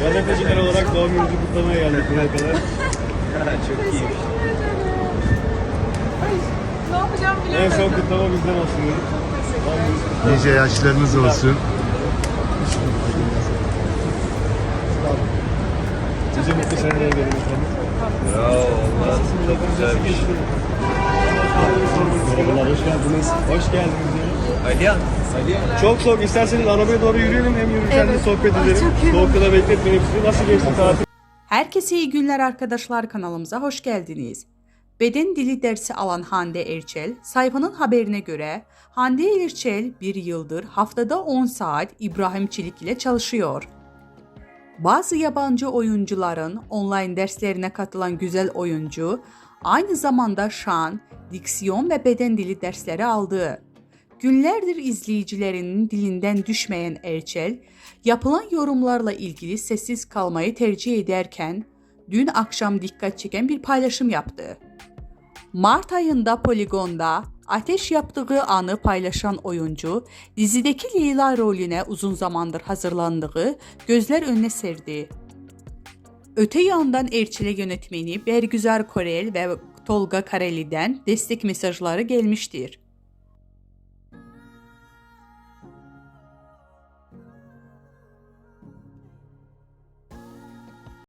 Gazeteciler olarak doğum gününüzü kutlamaya geldik buraya kadar. Çok iyi. Ne yapacağım En bilemedim. son kutlama bizden olsun dedik. Nice yaşlarınız olsun. Size mutlu seneler verin efendim. Nasılsınız efendim? Nasıl geçti? Merhabalar, hoş geldiniz. Hoş geldiniz. Aliyan. Çok soğuk. İsterseniz arabaya doğru yürüyelim hem yürürken de Evet. sohbet Ay, edelim. iyi. Soğukta da bekletmeyelim sizi. Nasıl geçti tatil? Herkese iyi günler arkadaşlar kanalımıza hoş geldiniz. Beden dili dersi alan Hande Erçel, sayfanın haberine göre Hande Erçel bir yıldır haftada 10 saat İbrahim Çelik ile çalışıyor. Bazı yabancı oyuncuların online derslerine katılan güzel oyuncu, aynı zamanda şan, diksiyon ve beden dili dersleri aldı. Günlerdir izleyicilerinin dilinden düşmeyen Erçel, yapılan yorumlarla ilgili sessiz kalmayı tercih ederken, dün akşam dikkat çeken bir paylaşım yaptı. Mart ayında Poligon'da ateş yaptığı anı paylaşan oyuncu, dizideki Leyla rolüne uzun zamandır hazırlandığı gözler önüne serdi. Öte yandan Erçel'e yönetmeni Bergüzar Korel ve Tolga Kareli'den destek mesajları gelmiştir.